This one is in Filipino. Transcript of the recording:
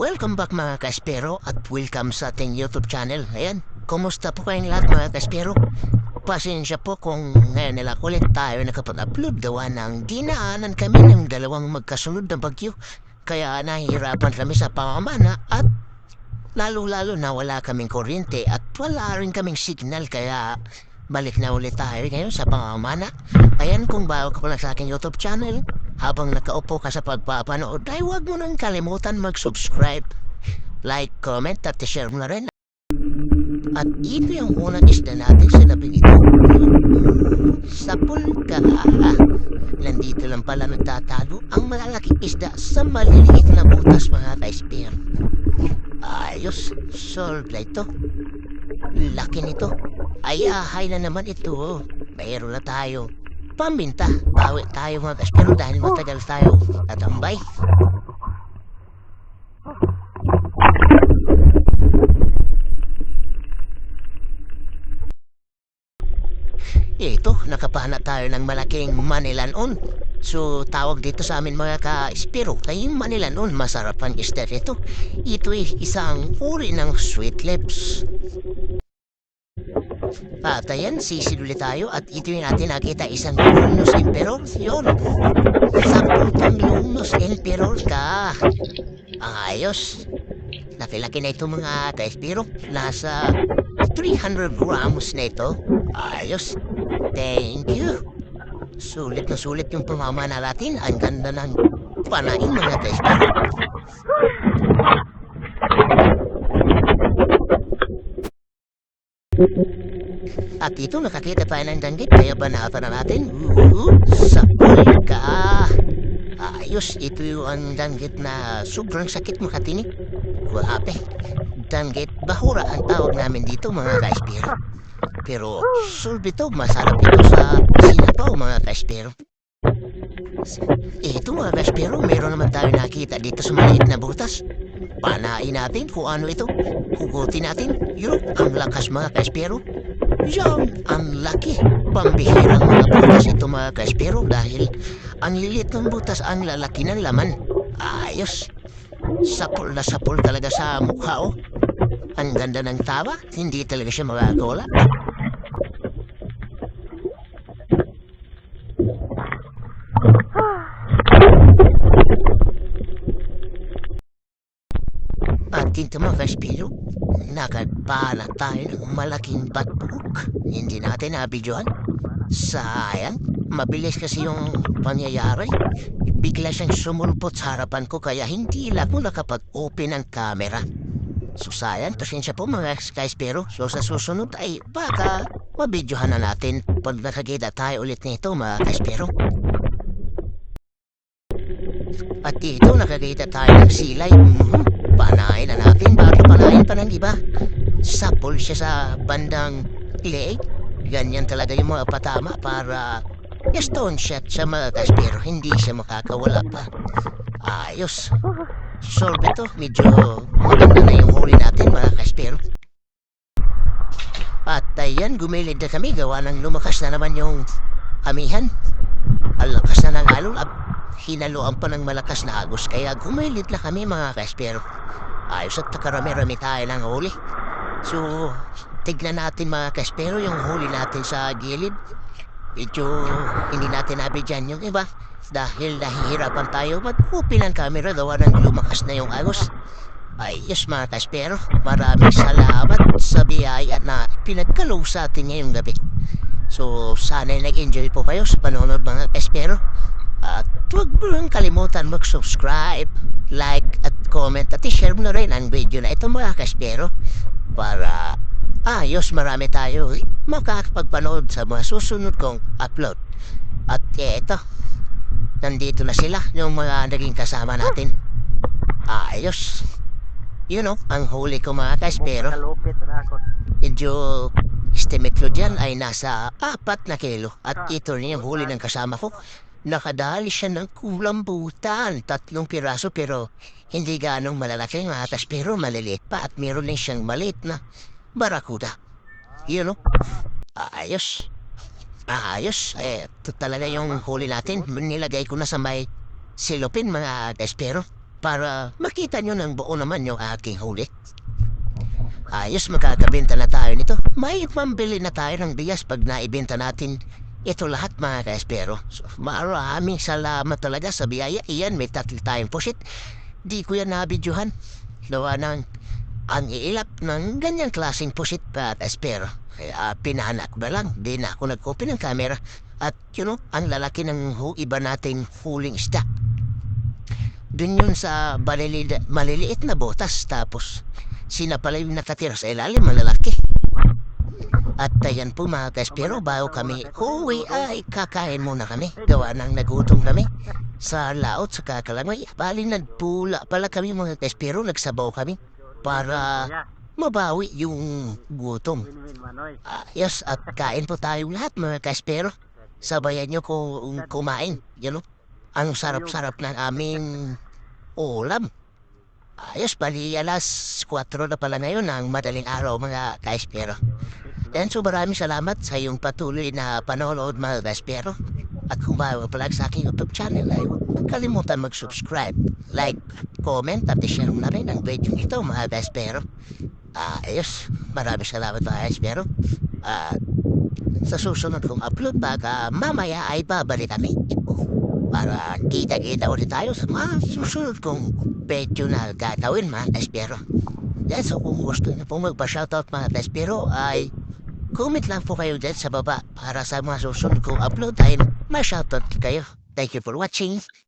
Welcome back mga kaspero at welcome sa ating YouTube channel. Ayan, kumusta po kayong lahat mga kaspero? Pasensya po kung ngayon nila ulit tayo nakapag-upload gawa ng dinaanan kami ng dalawang magkasunod na bagyo. Kaya nahihirapan kami sa pamamana at lalo-lalo na wala kaming kuryente at wala rin kaming signal kaya balik na ulit tayo ngayon sa pamamana. Ayan kung bago ka pa lang sa aking YouTube channel, habang nakaupo ka sa pagpapanood ay huwag mo nang kalimutan mag-subscribe, like, comment at share mo na rin. At ito yung unang isda natin sa labing ito. Sapul ka. Nandito lang pala nagtatago ang malalaking isda sa maliliit na butas mga ka-spear. Ayos, solve na ito. Laki nito. Ay, ahay na naman ito. Mayroon na tayo. Pambinta. Bawi tayo mga kaspero dahil matagal tayo tatambay. Ito, nakapana tayo ng malaking manilanon. So, tawag dito sa amin mga ka-espiro, ay manilanon, masarap ang isda. Ito ay isang uri ng sweet lips. At ayan, sisiduli tayo at ito yung natin nakita isang Lumnos Emperor. Yun. Samputang Lumnos Emperor ka. Ayos. Laki-laki na ito mga ka-espiro. Nasa 300 grams na ito. Ayos. Thank you. Sulit na sulit yung pamamana natin. Ang ganda ng panain mga ka-espiro. At dito nakakita tayo ng danggit kaya banata na natin. Uh, sapul ka. Ayos, ito yung ang danggit na sobrang sakit makatinig. Grabe. Danggit bahura ang tawag namin dito mga kaispero. Pero solve ito, masarap ito sa sinapaw mga kaispero. Ito mga kaispero, meron naman tayo nakita dito sa maliit na butas. Panain natin kung ano ito. Hugutin natin. Yun, ang lakas mga kaispero. Ang laki. Pambihirang mga butas ito mga kaispero dahil ang lilit ng butas ang lalaki ng laman. Ayos. Sapol na sapol talaga sa mukha oh. Ang ganda ng tawa, hindi talaga siya magagawa. At dito mga kaspiro, nakagpala tayo ng malaking batbuk. Hindi natin nabidyohan. Sayang, mabilis kasi yung pangyayari. Bigla siyang sumulpot sa harapan ko kaya hindi lang ako nakapag-open ng camera. So sayang, pasensya po mga kaspiro. So sa susunod ay baka mabidyohan na natin pag nakakita tayo ulit nito mga kaspiro. At dito nakakita tayo ng silay. Mhm. Panahin na natin bago panahin pa ng iba. Sapol siya sa bandang leg. Ganyan talaga yung mga patama para stone shot sa mga kaspero. Hindi siya makakawala pa. Ayos. Solve ito. Medyo maganda na yung huli natin mga kaspero. At ayan, gumilid na kami. Gawa ng lumakas na naman yung amihan. Ang lakas na ng alon. At hinaluan pa ng malakas na agos. Kaya gumilid na kami mga kaspero. Ayos at nakarami-rami tayo ng huli. So, tignan natin mga kaspero yung huli natin sa gilid. Medyo hindi natin nabidyan yung iba. Dahil nahihirapan tayo mag-open ang camera gawa ng lumakas na yung agos. Ay, yes mga kaspero. Maraming salamat sa biyaya na pinagkalaw sa atin ngayong gabi. So, sana'y nag-enjoy po kayo sa panonood mga kaspero. At huwag mo lang kalimutan mag-subscribe, like at comment at i-share mo na rin ang video na ito mga kaspero para ayos marami tayo makakapagpanood sa mga susunod kong upload. At eto, nandito na sila yung mga naging kasama natin. Ayos. You know, ang huli ko mga kaspero. Medyo estimate ko dyan ay nasa apat na kilo. At ito rin yung huli ng kasama ko. Nakadali siya ng kulambutan. Tatlong piraso pero hindi ganong malalaki mga atas pero maliliit pa. At meron din siyang maliit na barakuda. You know? Ayos. Ayos. Eh, talaga yung huli natin. Nilagay ko na sa may silupin mga espero. para makita nyo ng buo naman yung aking huli. Ayos, makakabenta na tayo nito. May pambili na tayo ng bigas pag naibenta natin ito lahat mga kaespero. So, maraming salamat talaga sa biyaya. Iyan, may tatlo tayong pusit. Di ko yan nabidyohan. Gawa ng ang iilap ng ganyang klaseng pusit pa espero. Kaya pinahanak ba lang, di na ako nag-open ng camera. At you know, ang lalaki ng hu iba nating huling isda. Dun yun sa malili- maliliit na botas tapos sina pala yung nakatira sa ilalim ang lalaki. At ayan po mga kaespero, bago kami uwi ay kakain muna kami. Gawa ng nagutom kami sa laot sa kakalangay. Bali nagpula pala kami mga kaespero, nagsabaw kami para mabawi yung gutom. Ayos at kain po tayong lahat mga kaespero. Sabayan nyo kung kumain. You know? Ang sarap-sarap ng aming ulam. Ayos, bali alas 4 na pala ngayon ng madaling araw mga kaespero. Then so maraming salamat sa iyong patuloy na panonood mga kaespero. At kung bago pa lang sa aking YouTube channel ay huwag kalimutan mag-subscribe, like, comment at i-share mo na rin ang video ito mga kaespero. Ah, ayos, maraming salamat mga kaespero. At sa susunod kong upload baka mamaya ay babalik kami. Para kita-kita ulit tayo sa mga susunod kong video na gagawin mga kaespero. Yan, so kung gusto niyo pong magpa-shoutout mga kaespero ay comment lang po kayo dyan sa baba para sa mga susunod kong upload ay ma-shoutout kayo. Thank you for watching.